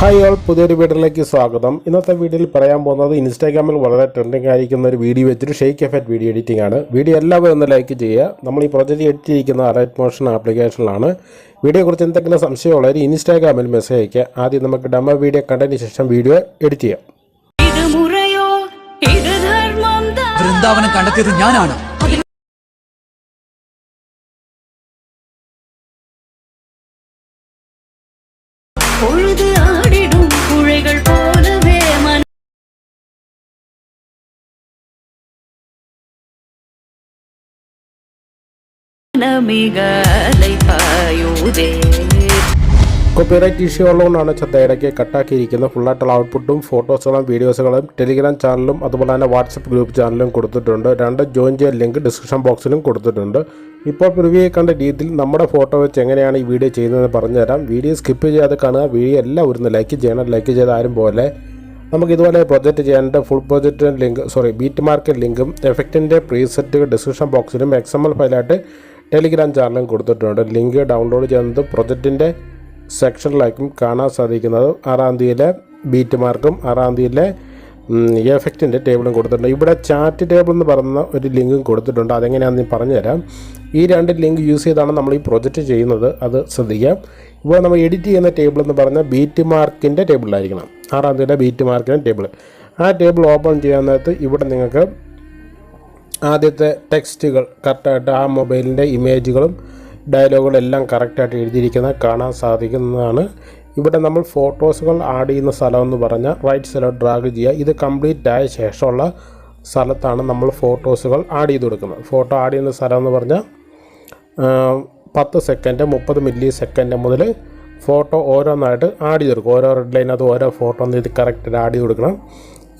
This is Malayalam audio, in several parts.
ഹായ് ഓൾ പുതിയൊരു വീഡിയോയിലേക്ക് സ്വാഗതം. ഇന്നത്തെ വീഡിയോയിൽ പറയാൻ പോകുന്നത് ഇൻസ്റ്റാഗ്രാമിൽ വളരെ ട്രെൻഡിങ് ആയിരിക്കുന്ന ഒരു വീഡിയോ വെച്ചൊരു ഷെയ്ക്ക് എഫക്റ്റ് വീഡിയോ എഡിറ്റിംഗ് ആണ്. വീഡിയോ എല്ലാവരും ഒന്ന് ലൈക്ക് ചെയ്യുക. നമ്മൾ ഈ പ്രൊജക്റ്റ് എഡിറ്റ് ചെയ്യുന്ന അറൈറ്റ് മോഷൻ ആപ്ലിക്കേഷനിലാണ് വീഡിയോയെക്കുറിച്ച് എന്തെങ്കിലും സംശയമുള്ളവർ ഇൻസ്റ്റാഗ്രാമിൽ മെസ്സേജ് അയക്കുക ആദ്യം നമുക്ക് ഡെമോ വീഡിയോ കണ്ടതിന് ശേഷം വീഡിയോ എഡിറ്റ് ചെയ്യാം. വൃന്ദാവനം കണ്ടെത്തിയത് ഞാനാണ്. കോപ്പിറൈറ്റ് ഇഷ്യൂ ഉള്ളതുകൊണ്ടാണ് ചന്തയിടയ്ക്ക് കട്ടാക്കിയിരിക്കുന്നത് ഫുള്ളായിട്ടുള്ള ഔട്ട്പുട്ടും ഫോട്ടോസുകളും വീഡിയോസുകളും ടെലിഗ്രാം ചാനലും അതുപോലെ തന്നെ വാട്സപ്പ് ഗ്രൂപ്പ് ചാനലും കൊടുത്തിട്ടുണ്ട്. രണ്ട് ജോയിൻ ചെയ്യാൻ ലിങ്ക് ഡിസ്ക്രിപ്ഷൻ ബോക്സിലും കൊടുത്തിട്ടുണ്ട്. ഇപ്പോൾ പ്രിവ്യൂ കണ്ട രീതിയിൽ നമ്മുടെ ഫോട്ടോ വെച്ച് എങ്ങനെയാണ് ഈ വീഡിയോ ചെയ്യുന്നതെന്ന് പറഞ്ഞു തരാം വീഡിയോ സ്കിപ്പ് ചെയ്യാതെ കാണുക. വീഡിയോ എല്ലാം ഒരു ലൈക്ക് ചെയ്യണം. ലൈക്ക് ചെയ്ത ആരും പോലെ നമുക്ക് ഇതുപോലെ പ്രൊജക്റ്റ് ചെയ്യാനുണ്ട്. ഫുൾ പ്രൊജക്റ്റിന്റെ ലിങ്ക് സോറി ബീറ്റ് മാർക്കറ്റ് ലിങ്കും എഫക്റ്റിന്റെ പ്രീസെറ്റ് ഡിസ്ക്രിപ്ഷൻ ബോക്സിലും എക്സ് എം എൽ ഫയലായിട്ട് ടെലിഗ്രാം ചാനലും കൊടുത്തിട്ടുണ്ട്. ലിങ്ക് ഡൗൺലോഡ് ചെയ്യുന്നത് പ്രൊജക്റ്റിന്റെ സെക്ഷനിലായിരിക്കും കാണാൻ സാധിക്കുന്നത്. ആറാം തീയതിയിലെ ബീറ്റ് മാർക്കും ആറാം തീയതിയിലെ എഫക്റ്റിന്റെ ടേബിളും കൊടുത്തിട്ടുണ്ട്. ഇവിടെ ചാറ്റ് ടേബിൾ എന്ന് പറയുന്ന ഒരു ലിങ്കും കൊടുത്തിട്ടുണ്ട്. അതെങ്ങനെയാണെന്ന് ഞാൻ പറഞ്ഞുതരാം. ഈ രണ്ട് ലിങ്ക് യൂസ് ചെയ്താണ് നമ്മൾ ഈ പ്രൊജക്റ്റ് ചെയ്യുന്നത്. അത് ശ്രദ്ധിക്കാം. ഇപ്പോൾ നമ്മൾ എഡിറ്റ് ചെയ്യുന്ന ടേബിൾ എന്ന് പറഞ്ഞാൽ ബീറ്റ് മാർക്കിന്റെ ടേബിളിലായിരിക്കണം ആറാം തീയതിയിലെ ബീറ്റ് മാർക്കിന്റെ ടേബിൾ ആ ടേബിൾ ഓപ്പൺ ചെയ്യാൻ നേരത്ത് ഇവിടെ നിങ്ങൾക്ക് ആദ്യത്തെ ടെക്സ്റ്റുകൾ കറക്റ്റായിട്ട് ആ മൊബൈലിന്റെ ഇമേജുകളും ഡയലോഗുകളും എല്ലാം കറക്റ്റായിട്ട് എഴുതിയിരിക്കുന്നത് കാണാൻ സാധിക്കുന്നതാണ്. ഇവിടെ നമ്മൾ ഫോട്ടോസുകൾ ആഡ് ചെയ്യുന്ന സ്ഥലം എന്ന് പറഞ്ഞാൽ റൈറ്റ് സൈഡ് ഡ്രാഗ് ചെയ്യുക. ഇത് കംപ്ലീറ്റ് ആയ ശേഷമുള്ള സ്ഥലത്താണ് നമ്മൾ ഫോട്ടോസുകൾ ആഡ് ചെയ്ത് കൊടുക്കുന്നത്. ഫോട്ടോ ആഡ് ചെയ്യുന്ന സ്ഥലം എന്ന് പറഞ്ഞാൽ പത്ത് സെക്കൻഡ് മുപ്പത് മില്ലി സെക്കൻഡ് മുതൽ ഫോട്ടോ ഓരോന്നായിട്ട് ആഡ് ചെയ്ത് കൊടുക്കും. ഓരോ റെഡ് ലൈനകത്ത് ഓരോ ഫോട്ടോ ഒന്ന് ഇത് കറക്റ്റ് ആഡ് ചെയ്ത് കൊടുക്കണം.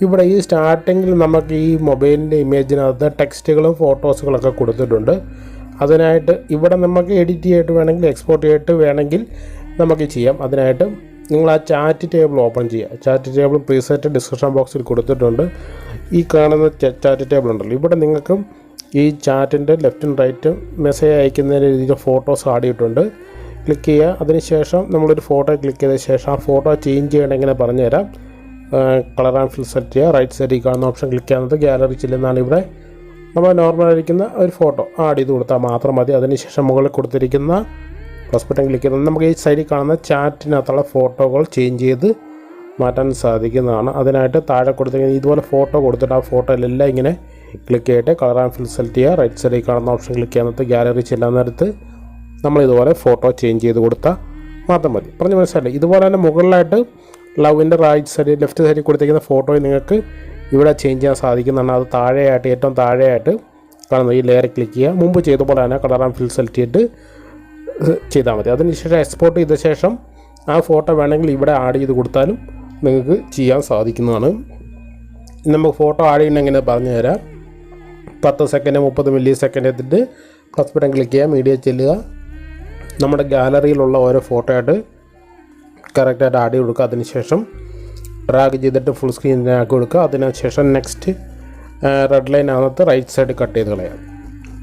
ഇവിടെ ഈ സ്റ്റാർട്ടിങ്ങിൽ നമുക്ക് ഈ മൊബൈലിന്റെ ഇമേജിനകത്ത് ടെക്സ്റ്റുകളും ഫോട്ടോസുകളൊക്കെ കൊടുത്തിട്ടുണ്ട്. അതിനായിട്ട് ഇവിടെ നമുക്ക് എഡിറ്റ് ചെയ്തിട്ട് വേണമെങ്കിൽ എക്സ്പോർട്ട് ചെയ്തിട്ട് വേണമെങ്കിൽ നമുക്ക് ചെയ്യാം. അതിനായിട്ട് നിങ്ങൾ ആ ചാറ്റ് ടേബിൾ ഓപ്പൺ ചെയ്യുക. ചാറ്റ് ടേബിൾ പ്രീസെറ്റ് ഡിസ്ക്രിപ്ഷൻ ബോക്സിൽ കൊടുത്തിട്ടുണ്ട്. ഈ കാണുന്ന ചാറ്റ് ടേബിൾ ഉണ്ടല്ലോ. ഇവിടെ നിങ്ങൾക്ക് ഈ ചാറ്റിന്റെ ലെഫ്റ്റും റൈറ്റും മെസ്സേജ് അയക്കുന്ന രീതിയിൽ ഫോട്ടോസ് ആടിയിട്ടുണ്ട് ക്ലിക്ക് ചെയ്യുക. അതിനുശേഷം നമ്മളൊരു ഫോട്ടോ ക്ലിക്ക് ചെയ്ത ശേഷം ആ ഫോട്ടോ ചേഞ്ച് ചെയ്യണമെങ്കിൽ പറഞ്ഞുതരാം. കളർ ആൻഡ് ഫിൽ സെറ്റ് ചെയ്യുക. റൈറ്റ് സൈഡിൽ കാണുന്ന ഓപ്ഷൻ ക്ലിക്ക് ചെയ്യുന്നത് ഗാലറി ചെല്ലുന്നതാണ് ഇവിടെ. നമ്മൾ നോർമൽ ആയിരിക്കുന്ന ഒരു ഫോട്ടോ ആഡ് ചെയ്ത് കൊടുത്താൽ മാത്രം മതി. അതിനുശേഷം മുകളിൽ കൊടുത്തിരിക്കുന്ന പ്ലസ് ബട്ടൺ ക്ലിക്ക് ചെയ്ത് നമുക്ക് ഈ സൈഡിൽ കാണുന്ന ചാറ്റിനകത്തുള്ള ഫോട്ടോകൾ ചേഞ്ച് ചെയ്ത് മാറ്റാൻ സാധിക്കുന്നതാണ്. അതിനായിട്ട് താഴെ കൊടുത്തിരിക്കുന്ന ഇതുപോലെ ഫോട്ടോ കൊടുത്തിട്ട് ആ ഫോട്ടോയിലെല്ലാം ഇങ്ങനെ ക്ലിക്ക് ചെയ്തിട്ട് കളർ ആൻഡ് ഫിൽ സെലക്ട് ചെയ്യുക. റൈറ്റ് സൈഡിൽ കാണുന്ന ഓപ്ഷൻ ക്ലിക്ക് ചെയ്യുന്നത് ഗാലറി ചെല്ലാൻ നേരത്ത് നമ്മൾ ഇതുപോലെ ഫോട്ടോ ചേഞ്ച് ചെയ്ത് കൊടുത്താൽ മാത്രം മതി. പറഞ്ഞ് മനസ്സിലായില്ലേ? ഇതുപോലെ തന്നെ മുകളിലായിട്ട് ലവിന്റെ റൈറ്റ് സൈഡിൽ ലെഫ്റ്റ് സൈഡിൽ കൊടുത്തേക്കുന്ന ഫോട്ടോയിൽ നിങ്ങൾക്ക് ഇവിടെ ചേഞ്ച് ചെയ്യാൻ സാധിക്കുന്നതാണ്. അത് താഴെയായിട്ട് ഏറ്റവും താഴെയായിട്ട് കാണുന്നത്. ഈ ലെയർ ക്ലിക്ക് ചെയ്യുക. മുമ്പ് ചെയ്ത പോലെ തന്നെ കളർ ആൻഡ് ഫിൽ സെലക്ട് ചെയ്തിട്ട് ചെയ്താൽ മതി. അതിനുശേഷം എക്സ്പോർട്ട് ചെയ്ത ശേഷം ആ ഫോട്ടോ വേണമെങ്കിൽ ഇവിടെ ആഡ് ചെയ്ത് കൊടുത്താലും നിങ്ങൾക്ക് ചെയ്യാൻ സാധിക്കുന്നതാണ്. നമുക്ക് ഫോട്ടോ ആഡ് ചെയ്യണമെങ്കിൽ പറഞ്ഞു തരാം. പത്ത് സെക്കൻഡ് മുപ്പത് മില്ലി സെക്കൻഡ് എത്തിയിട്ട് പ്ലസ് ബട്ടൺ ക്ലിക്ക് ചെയ്യുക. മീഡിയ ചെല്ലുക. നമ്മുടെ ഗാലറിയിലുള്ള ഓരോ ഫോട്ടോ ആയിട്ട് കറക്റ്റായിട്ട് ചെയ്ത് കൊടുക്കുക. അതിനുശേഷം ഡ്രാഗ് ചെയ്തിട്ട് ഫുൾ സ്ക്രീനിനാക്കി കൊടുക്കുക. അതിനുശേഷം നെക്സ്റ്റ് റെഡ് ലൈനകത്ത് റൈറ്റ് സൈഡ് കട്ട് ചെയ്ത് കളയാം.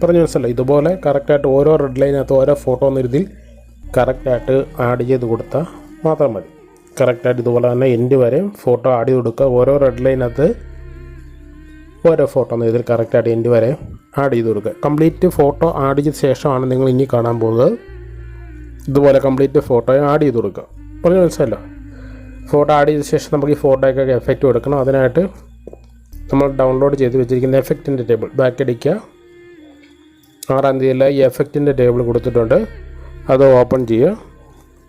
പറഞ്ഞു മനസ്സിലല്ലോ ഇതുപോലെ കറക്റ്റായിട്ട് ഓരോ റെഡ് ലൈനകത്ത് ഓരോ ഫോട്ടോ എന്ന രീതിയിൽ കറക്റ്റായിട്ട് ആഡ് ചെയ്ത് കൊടുത്താൽ മാത്രം മതി. കറക്റ്റായിട്ട് ഇതുപോലെ തന്നെ എൻഡ് വരെ ഫോട്ടോ ആഡ് ചെയ്ത് കൊടുക്കുക. ഓരോ റെഡ് ലൈനകത്ത് ഓരോ ഫോട്ടോ എന്ന രീതിയിൽ കറക്റ്റായിട്ട് എൻഡ് വരെ ആഡ് ചെയ്ത് കൊടുക്കുക. കംപ്ലീറ്റ് ഫോട്ടോ ആഡ് ചെയ്ത ശേഷമാണ് നിങ്ങൾ ഇനി കാണാൻ പോകുന്നത്. ഇതുപോലെ കംപ്ലീറ്റ് ഫോട്ടോ ആഡ് ചെയ്ത് കൊടുക്കുക. പറഞ്ഞു മനസ്സിലല്ലോ ഫോട്ടോ ആഡ് ചെയ്ത ശേഷം നമുക്ക് ഈ ഫോട്ടോയ്ക്കൊക്കെ എഫക്റ്റ് കൊടുക്കണം. അതിനായിട്ട് നമ്മൾ ഡൗൺലോഡ് ചെയ്ത് വെച്ചിരിക്കുന്ന എഫക്റ്റിന്റെ ടേബിൾ ബാക്ക് അടിക്കുക ആറാം തീയതിയിൽ ഈ എഫക്റ്റിന്റെ ടേബിൾ കൊടുത്തിട്ടുണ്ട്. അത് ഓപ്പൺ ചെയ്യുക.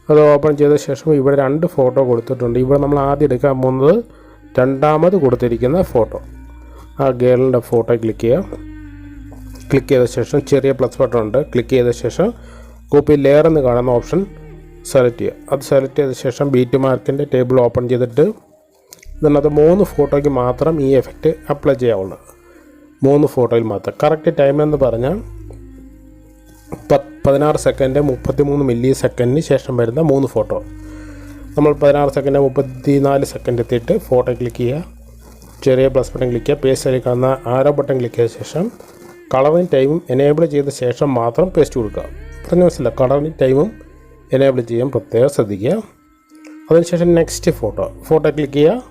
അത് ഓപ്പൺ ചെയ്ത ശേഷം ഇവിടെ രണ്ട് ഫോട്ടോ കൊടുത്തിട്ടുണ്ട്. ഇവിടെ നമ്മൾ ആദ്യം എടുക്കാൻ പോകുന്നത് രണ്ടാമത് കൊടുത്തിരിക്കുന്ന ഫോട്ടോ ആ ഗേളിന്റെ ഫോട്ടോ ക്ലിക്ക് ചെയ്യുക. ക്ലിക്ക് ചെയ്ത ശേഷം ചെറിയ പ്ലസ് ബട്ടൺ ഉണ്ട്. ക്ലിക്ക് ചെയ്ത ശേഷം കോപ്പി ലെയർ എന്ന് കാണുന്ന ഓപ്ഷൻ സെലക്ട് ചെയ്യുക. അത് സെലക്ട് ചെയ്ത ശേഷം ബീറ്റ് മാർക്കിന്റെ ടേബിൾ ഓപ്പൺ ചെയ്തിട്ട് ഇതിനകത്ത് മൂന്ന് ഫോട്ടോയ്ക്ക് മാത്രം ഈ എഫക്റ്റ് അപ്ലൈ ചെയ്യാവുള്ളൂ. മൂന്ന് ഫോട്ടോയിൽ മാത്രം. കറക്റ്റ് ടൈം എന്ന് പറഞ്ഞാൽ പതിനാറ് സെക്കൻഡ് മുപ്പത്തി മൂന്ന് മില്ലി സെക്കൻഡിന് ശേഷം വരുന്ന മൂന്ന് ഫോട്ടോ. നമ്മൾ പതിനാറ് സെക്കൻഡ് മുപ്പത്തി നാല് സെക്കൻഡ് എത്തിയിട്ട് ഫോട്ടോ ക്ലിക്ക് ചെയ്യുക. ചെറിയ പ്ലസ് ബട്ടൺ ക്ലിക്ക് ചെയ്യുക. പേസ്റ്റ് സൈഡിൽ കാണുന്ന ആരോ ബട്ടൺ ക്ലിക്ക് ചെയ്ത ശേഷം കളറിങ് ടൈമും എനേബിൾ ചെയ്ത ശേഷം മാത്രം പേസ്റ്റ് കൊടുക്കുക. പറഞ്ഞ മനസ്സില്ല കളറിങ് ടൈമും എനേബിൾ ചെയ്യാൻ പ്രത്യേകം ശ്രദ്ധിക്കുക. അതിനുശേഷം നെക്സ്റ്റ് ഫോട്ടോ ഫോട്ടോ ക്ലിക്ക് ചെയ്യുക.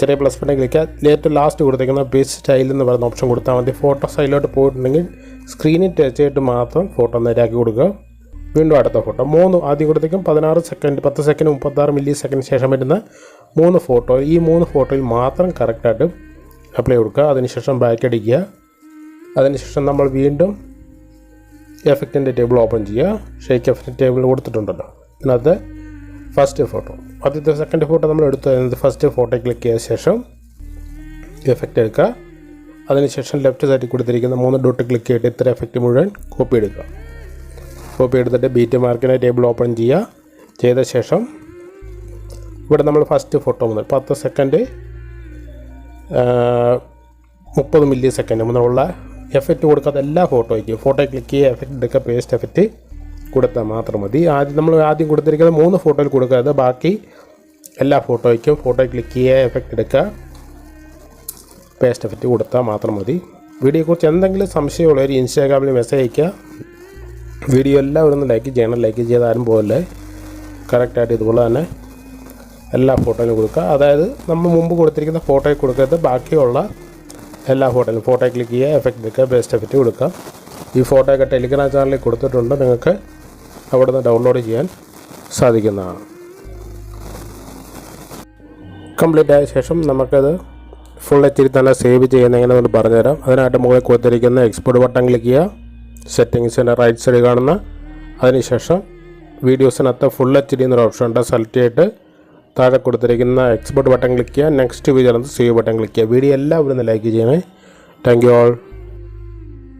ചെറിയ പ്ലസ് ബട്ടൺ ക്ലിക്ക് ചെയ്യുക. ഏറ്റവും ലാസ്റ്റ് കൊടുത്തേക്കുന്ന ബേസ് സ്റ്റൈൽ എന്ന് പറയുന്ന ഓപ്ഷൻ കൊടുത്താൽ മതി. ഫോട്ടോ സ്റ്റൈലോട്ട് പോയിട്ടുണ്ടെങ്കിൽ സ്ക്രീനിൽ ടച്ച് ചെയ്തിട്ട് മാത്രം ഫോട്ടോ നേരാക്കി കൊടുക്കുക. വീണ്ടും അടുത്ത ഫോട്ടോ മൂന്ന് ആദ്യം കൊടുത്തേക്കും പതിനാറ് സെക്കൻഡ് പത്ത് സെക്കൻഡ് മുപ്പത്താറ് മില്ലി സെക്കൻഡ് ശേഷം വരുന്ന മൂന്ന് ഫോട്ടോ ഈ മൂന്ന് ഫോട്ടോയിൽ മാത്രം കറക്റ്റായിട്ട് അപ്ലൈ കൊടുക്കുക. അതിനുശേഷം ബാക്ക് അടിക്കുക. അതിനുശേഷം നമ്മൾ വീണ്ടും എഫക്റ്റിന്റെ ടേബിൾ ഓപ്പൺ ചെയ്യുക. ഷേക്ക് എഫക്റ്റ് ടേബിൾ കൊടുത്തിട്ടുണ്ടല്ലോ. അതിനകത്ത് ഫസ്റ്റ് ഫോട്ടോ ആദ്യത്തെ സെക്കൻഡ് ഫോട്ടോ നമ്മൾ എടുത്തു. കഴിഞ്ഞത് ഫസ്റ്റ് ഫോട്ടോ ക്ലിക്ക് ചെയ്ത ശേഷം എഫക്റ്റ് എടുക്കുക. അതിനുശേഷം ലെഫ്റ്റ് സൈഡിൽ കൊടുത്തിരിക്കുന്ന മൂന്ന് ഡോട്ട് ക്ലിക്ക് ചെയ്തിട്ട് ഇത്ര എഫക്റ്റ് മുഴുവൻ കോപ്പി എടുക്കുക. കോപ്പി എടുത്തിട്ട് ബീറ്റ് മാർക്കിനെ ടേബിൾ ഓപ്പൺ ചെയ്യുക. ചെയ്ത ശേഷം ഇവിടെ നമ്മൾ ഫസ്റ്റ് ഫോട്ടോ മുതൽ പത്ത് സെക്കൻഡ് മുപ്പത് മില്ലി സെക്കൻഡ് മുതലുള്ള എഫക്റ്റ് കൊടുക്കാത്ത എല്ലാ ഫോട്ടോയ്ക്കും ഫോട്ടോ ക്ലിക്ക് ചെയ്യുക എഫക്റ്റ് എടുക്കുക പേസ്റ്റ് എഫക്റ്റ് കൊടുത്താൽ മാത്രം മതി. ആദ്യം നമ്മൾ ആദ്യം കൊടുത്തിരിക്കുന്നത് മൂന്ന് ഫോട്ടോയിൽ കൊടുക്കാതെ ബാക്കി എല്ലാ ഫോട്ടോയ്ക്കും ഫോട്ടോ ക്ലിക്ക് ചെയ്യുക എഫക്റ്റ് എടുക്കുക പേസ്റ്റ് എഫക്റ്റ് കൊടുത്താൽ മാത്രം മതി. വീഡിയോയെക്കുറിച്ച് എന്തെങ്കിലും സംശയമുള്ളവർ ഇൻസ്റ്റാഗ്രാമിൽ മെസ്സേജ് അയക്കുക വീഡിയോ എല്ലാവരും ഒന്ന് ലൈക്ക് ചെയ്യണം. ലൈക്ക് ചെയ്താലും പോലെ കറക്റ്റായിട്ട് ഇതുപോലെ തന്നെ എല്ലാ ഫോട്ടോയിലും കൊടുക്കുക. അതായത് നമ്മൾ മുമ്പ് കൊടുത്തിരിക്കുന്ന ഫോട്ടോയിൽ കൊടുക്കരുത് ബാക്കിയുള്ള എല്ലാ ഫോട്ടോയിലും ഫോട്ടോ ക്ലിക്ക് ചെയ്യുക എഫക്റ്റ് എടുക്കുക ബെസ്റ്റ് എഫക്റ്റ് കൊടുക്കുക. ഈ ഫോട്ടോ ഒക്കെ ടെലിഗ്രാം ചാനലിൽ കൊടുത്തിട്ടുണ്ട്. നിങ്ങൾക്ക് അവിടെ നിന്ന് ഡൗൺലോഡ് ചെയ്യാൻ സാധിക്കുന്നതാണ്. കംപ്ലീറ്റ് ആയ ശേഷം നമുക്കത് ഫുൾ എച്ച് ഡി തന്നെ സേവ് ചെയ്യുന്ന എങ്ങനെയെന്ന് പറഞ്ഞുതരാം. അതിനായിട്ട് മുകളിൽ കൊടുത്തിരിക്കുന്ന എക്സ്പോർട്ട് ബട്ടൺ ക്ലിക്ക് ചെയ്യുക. സെറ്റിങ്സിന്റെ റൈറ്റ് സൈഡ് കാണുന്ന. അതിനുശേഷം വീഡിയോസിനകത്ത് ഫുൾ എച്ച് ഡി എന്നൊരു ഓപ്ഷൻ ഉണ്ട്. സെലക്ട് ചെയ്തിട്ട് താഴെ കൊടുത്തിരിക്കുന്ന എക്സ്പോർട്ട് ബട്ടൺ ക്ലിക്ക് ചെയ്യുക. Next video save button click ചെയ്യുക. വീഡിയോ എല്ലാവരും ലൈക്ക് ചെയ്യണേ. Thank you all